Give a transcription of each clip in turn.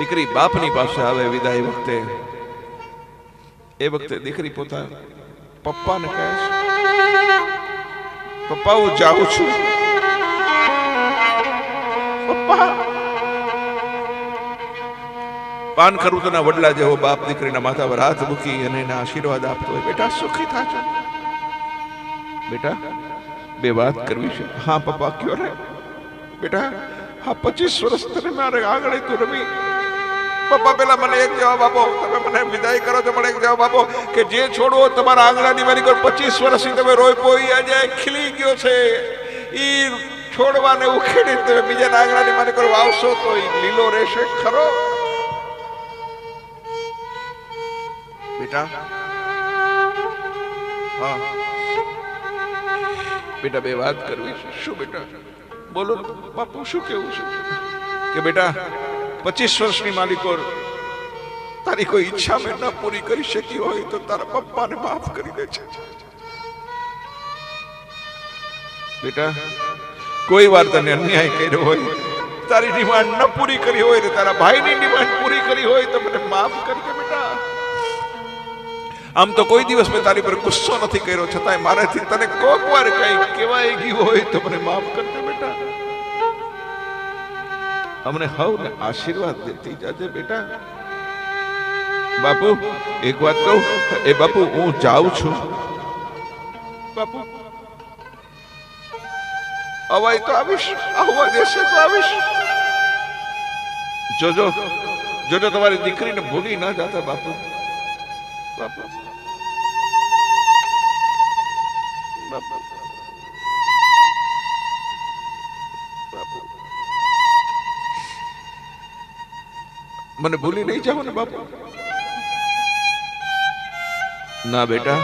દીકરી બાપની પાસે આવે વિદાય વખતે. એ વખતે દીકરી પોતા પપ્પાને કહે છે, પપ્પા, હું જાઉં છું. પપ્પા. પાન ખરું તના વડલા જેવો બાપ દીકરીના માથા પર હાથ મૂકી અને એના આશીર્વાદ આપતો હોય. બેટા, સુખી થાજો બેટા, બે વાત કરવી છે. હા, પપ્પા, કયો રે? બેટા, હા, પચીસ વર્ષ તને મારે આગળ તું રમી. પપ્પા, પેલા મને એક જવાબ આપો. તમે મને વિદાય કરો તો મને એક જવાબ આપો કે જે છોડવો તમારા આંગણાની મારી કોઈ પચીસ વર્ષથી તમે રોય પોઈ આજે ખીલી ગયો છે. એ છોડવાને ઉખેડી તમે બીજાના આંગણાની મારી કોઈ વાવશો તો એ લીલો રહેશે. ખરો? બેટા? હા. બેટા, બે વાત કરવી છે. શું બેટા? બોલો, બાપુ, શું કેવું છે? કે બેટા પચીસ વર્ષની માલિકો તારી કોઈ ઈચ્છા મેં ન પૂરી કરી શકી હોય તો તારા પપ્પાને માફ કરી દે, છે બેટા, કોઈ વાર તને અન્યાય કર્યો હોય, તારી ડિમાન્ડ ન પૂરી કરી હોય ને તારા ભાઈની ડિમાન્ડ પૂરી કરી હોય તો મને માફ કરજે બેટા. આમ તો કોઈ દિવસ મેં તારી પર ગુસ્સો નથી કર્યો, છતાંય મારાથી તને કોક વાર કઈ કહેવાય ગયું હોય તો મને માફ કરજે બેટા. અમને હવને આશીર્વાદ દેતી જાજે બેટા બાપુ એક વાત કહું એ બાપુ હું જાઉં છું બાપુ અવાય તો આવીશ આવવા દેશે તો આવીશ જોજો જોજો તમારી દીકરીને ભૂલી ના જાતા બાપુ બાપુ બાપુ બાપુ મને ભૂલી નહીં જાઓ ને બાપુ. ના બેટા,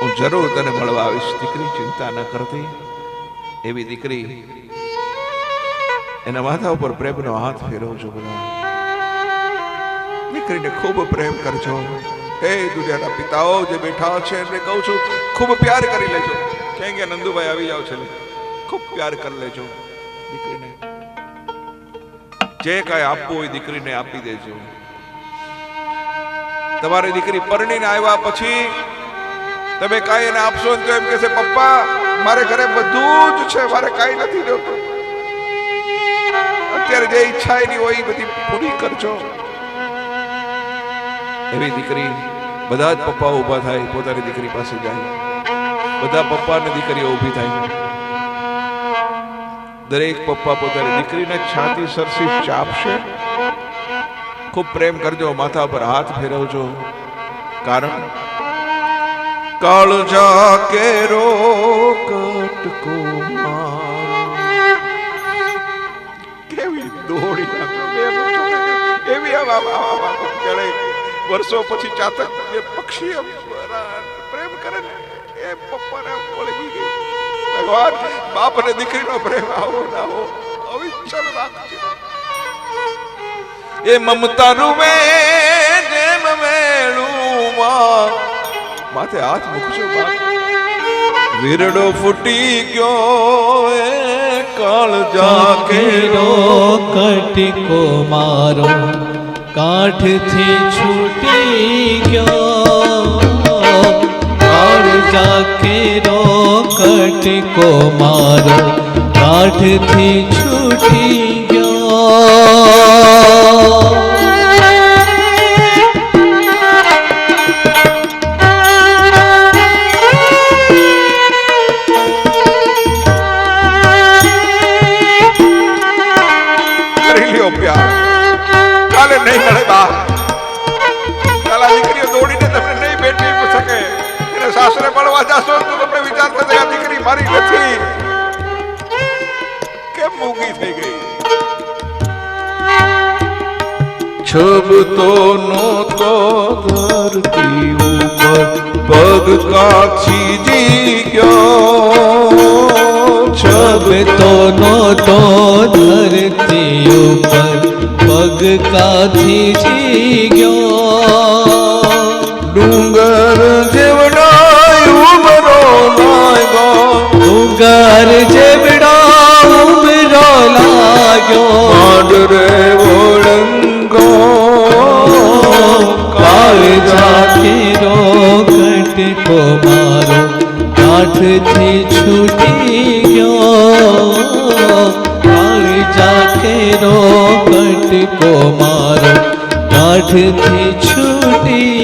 હું જરૂર તને મળવા આવીશ. દીકરી ચિંતા ન કરતી. એવી દીકરી એના માથા ઉપર પ્રેમનો હાથ ફેરવજો બધા દીકરીને ખૂબ પ્રેમ કરજો. હે દુનિયાના પિતાઓ જે બેઠા છે એને કહું છું, ખૂબ પ્યાર કરી લેજો. કેમ કે નંદુભાઈ આવી જાવ છે ખૂબ પ્યાર કરી લેજો. દીકરીને જે કાંઈ આપવું હોય દીકરીને આપી દેજો. તમારી દીકરી પરણીને આવ્યા પછી તમે કાંઈ એને આપશો તો એમ કહેશે, પપ્પા, મારે ઘરે બધું જ છે, મારે કાંઈ નથી જોતું અત્યારે જે ઈચ્છા એની હોય એ બધી પૂરી કરજો. એવી દીકરી બધા જ પપ્પાઓ ઊભા થાય, પોતાની દીકરી પાસે જાય. બધા પપ્પા અને દીકરીઓ ઊભી થાય. દરેક પપ્પા પોતાની દીકરીને છાતી સરસી ચાપશે? ખૂબ પ્રેમ કરજો, માથા પર હાથ ફેરવજો. કારણ કાળજા કેરો કટકો કેવી દોડી. એવી વર્ષો પછી ચાતક પક્ષી પ્રેમ કરે ને, એ પપ્પાને ઓળખી ગઈ. ભગવાન બાપ અને દીકરીનો પ્રેમ આવો ના હો અવિચલ રાખજો. એ મમતા રૂવે જેમ મેળું માથે હાથ મૂકજો વીરડો ફૂટી ગયો એ કાળજા કેરો કટકો મારો, કાઠથી છૂટી ગયો. કાળજા કેરો કટકો મારો કાઠથી છૂટી ગયો. सब तोनो तो घर की ऊपर पग का छीजी गयो सब तोनो तो धरती ऊपर पग का छीजी गयो डूंगर जेवड़ाय उमरो लागो डूंगर जेवड़ा उमरो लागो आडरे ओड़ ગાંઠથી છૂટી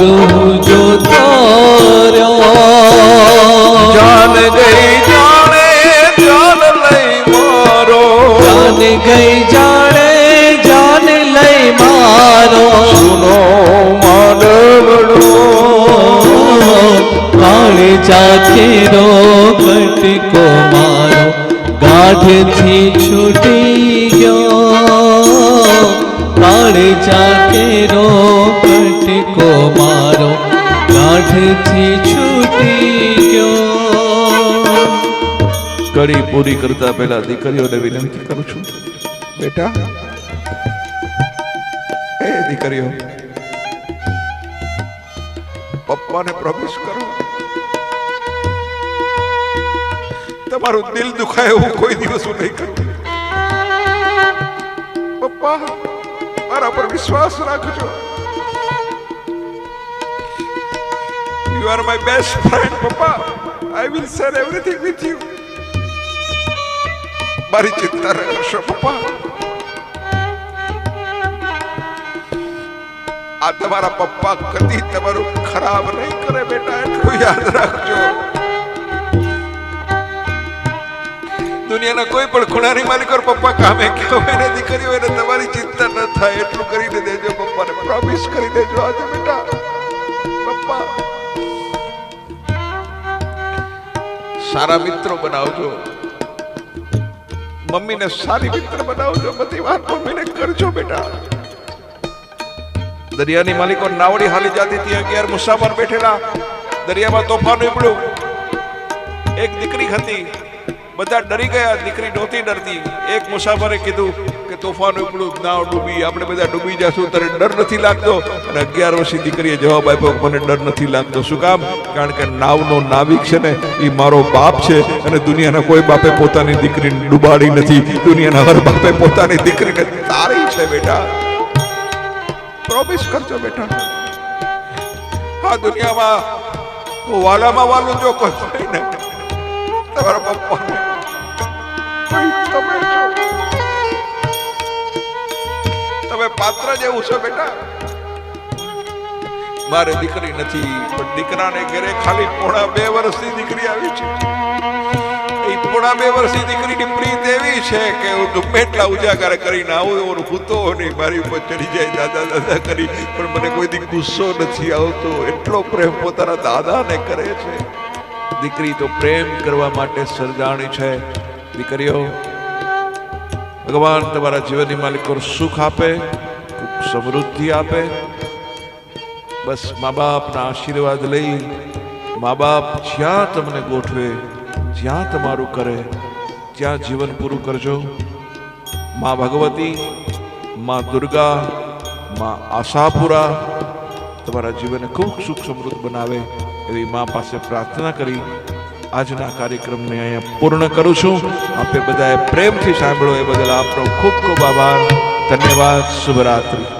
હું જોતો રહ્યો જાન ગઈ જાણે જાન લઈ મારો. જાન ગઈ જાણે જાન લઈ મારો. સુનો માંડવડો કાળે ચાકેરો કટકો મારો. ગાઢથી છૂટી ગાંઠથી છૂટી ગયો. કડી પૂરી કરતા પહેલા દીકરીઓને વિનંતી કરું છું. બેટા, એ દીકરીઓ, પપ્પાને પ્રવેશ કરો. તમારું દિલ દુખાય એવું કોઈ દિવસ હું નહીં કરું પપ્પા, મારા પર વિશ્વાસ રાખજો. You are my best friend પપ્પા I will share everything with you મારી ચિંતા રહેશો પપ્પા આ તમારા પપ્પા કદી તમારું ખરાબ નહીં કરે, બેટા. એટલું યાદ રાખજો. દુનિયાના કોઈ પણ ખૂણાની માલિક પપ્પા કામે કેવો એને દીકરીઓ એને તમારી ચિંતા ન થાય. એટલું કરીને દેજો પપ્પાને. પ્રોમિસ કરી દેજો આજે, બેટા. પપ્પા સારા મિત્રો બનાવજો. મમ્મીને સારી મિત્ર બનાવજો. બધી વાત મમ્મીને કરજો બેટા. દરિયાની માલિકો નાવડી હાલી જતી હતી અગિયાર મુસાફર બેઠેલા. દરિયામાં તોફાન ઉપડ્યું. એક દીકરી હતી. બધા ડરી ગયા. દીકરી નહોતી ડરતી. એક મુસાફરે કીધું કે તોફાન ઉપડું નાવ ડૂબી. આપણે બધા ડૂબી જશું તારે ડર નથી લાગતો? અને અગિયાર વર્ષની દીકરીએ જવાબ આપ્યો મને ડર નથી લાગતો. શું કામ? કારણ કે નાવનો નાવિક છે ને, એ મારો બાપ છે અને દુનિયાના કોઈ બાપે પોતાની દીકરીને ડૂબાડી નથી. દુનિયાના હર બાપે પોતાની દીકરીને તારી છે બેટા. પ્રોમિસ કરજો બેટા. આ દુનિયામાં વાલામાં વાલું જો કોઈ ને, તમારા પપ્પાને પાત્ર જેવું છે બેટા. મારે દીકરી નથી, પણ દીકરાને ઘરે ખાલી પોણા બે વર્ષની દીકરી આવી છે. એ પોણા બે વર્ષની દીકરીની પ્રીત એવી છે કે હું ગમે એટલા ઉજાગર કરીને આવું એવો ભૂતો નહીં, મારી ઉપર ચડી જાય, દાદા દાદા કરી. પણ મને કોઈ દી ગુસ્સો નથી આવતો. એટલો પ્રેમ પોતાના દાદાને કરે છે. દીકરી તો પ્રેમ કરવા માટે સર્જાણી છે. દીકરીઓ, ભગવાન તમારા જીવનની માલિકો સુખ આપે. સમૃદ્ધિ આપે. બસ મા બાપના આશીર્વાદ લઈ મા બાપ જ્યાં તમને ગોઠવે, જ્યાં તમારું કરે, ત્યાં જીવન પૂરું કરજો. મા ભગવતી, મા દુર્ગા, મા આશાપુરા તમારા જીવનને ખૂબ સુખ સમૃદ્ધ બનાવે એવી મા પાસે પ્રાર્થના કરી આજના કાર્યક્રમને અહીંયા પૂર્ણ કરું છું. આપે બધાએ પ્રેમથી સાંભળો એ બદલ આપનો ખૂબ ખૂબ આભાર. ધન્યવાદ શુભરાત્રી